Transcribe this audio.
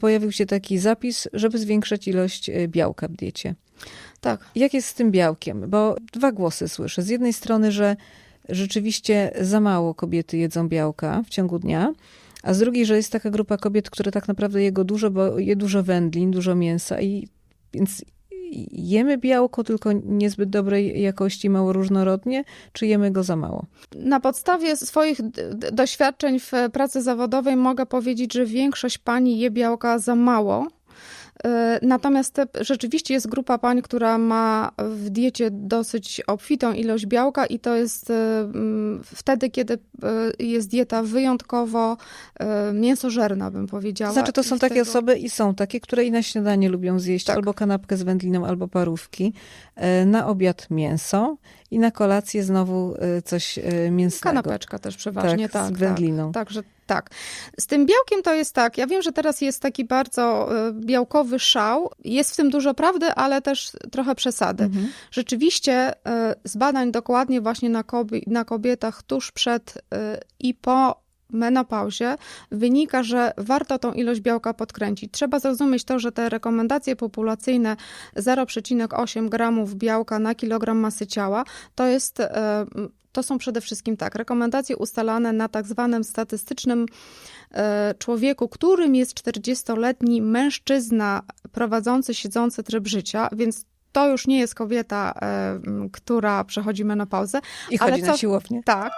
pojawił się taki zapis, żeby zwiększać ilość e, białka w diecie. Tak. Jak jest z tym białkiem? Bo dwa głosy słyszę. Z jednej strony, że rzeczywiście za mało kobiety jedzą białka w ciągu dnia, a z drugiej, że jest taka grupa kobiet, które tak naprawdę je go dużo, bo je dużo wędlin, dużo mięsa i więc jemy białko tylko niezbyt dobrej jakości, mało różnorodnie, czy jemy go za mało? Na podstawie swoich doświadczeń w pracy zawodowej mogę powiedzieć, że większość pani je białka za mało. E, Natomiast rzeczywiście jest grupa pań, która ma w diecie dosyć obfitą ilość białka i to jest e, mm, wtedy, kiedy e, jest dieta wyjątkowo mięsożerna, bym powiedziała. Znaczy, to są takie tego- osoby i są takie, które i na śniadanie lubią zjeść Tak. albo kanapkę z wędliną, albo parówki, na obiad mięso i na kolację znowu e, coś e, mięsnego. Kanapeczka też przeważnie, tak, tak. z wędliną. Tak, także tak. Z tym białkiem to jest tak. Ja wiem, że teraz jest taki bardzo e, białkowy szał. Jest w tym dużo prawdy, ale też trochę przesady. Mhm. Rzeczywiście z badań dokładnie właśnie na, kobie, na kobietach tuż przed i po menopauzie wynika, że warto tą ilość białka podkręcić. Trzeba zrozumieć to, że te rekomendacje populacyjne 0,8 gramów białka na kilogram masy ciała to jest e, to są przede wszystkim tak, rekomendacje ustalane na tak zwanym statystycznym e, człowieku, którym jest 40-letni mężczyzna prowadzący siedzący tryb życia, więc to już nie jest kobieta, e, która przechodzi menopauzę. I Ale chodzi na co- siłownię. Tak.